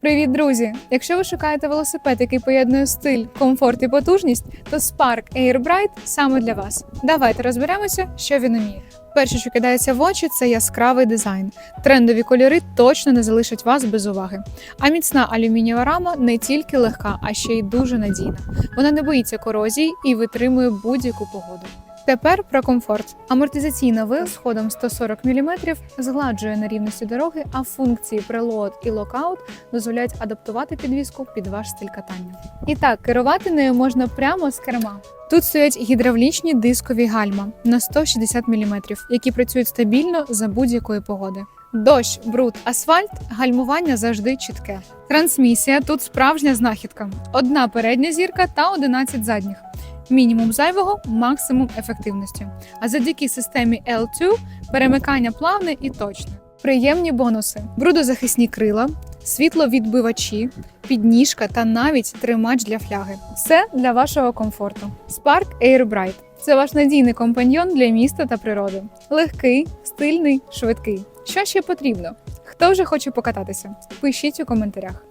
Привіт, друзі! Якщо ви шукаєте велосипед, який поєднує стиль, комфорт і потужність, то Spark Air саме для вас. Давайте розберемося, що він уміє. Перше, що кидається в очі, це яскравий дизайн. Трендові кольори точно не залишать вас без уваги. А міцна алюмінієва рама не тільки легка, а ще й дуже надійна. Вона не боїться корозії і витримує будь-яку погоду. Тепер про комфорт. Амортизаційна вил з ходом 140 мм згладжує нерівності дороги, а функції прелот і локаут дозволяють адаптувати підвіску під ваш стиль катання. І так, керувати нею можна прямо з керма. Тут стоять гідравлічні дискові гальма на 160 мм, які працюють стабільно за будь-якої погоди. Дощ, бруд, асфальт, гальмування завжди чітке. Трансмісія тут справжня знахідка: одна передня зірка та 11 задніх. Мінімум зайвого, максимум ефективності. А завдяки системі L2 перемикання плавне і точне. Приємні бонуси: брудозахисні крила, світловідбивачі, підніжка та навіть тримач для фляги. Все для вашого комфорту. Spark Air Bright – це ваш надійний компаньйон для міста та природи. Легкий, стильний, швидкий. Що ще потрібно? Хто вже хоче покататися? Пишіть у коментарях.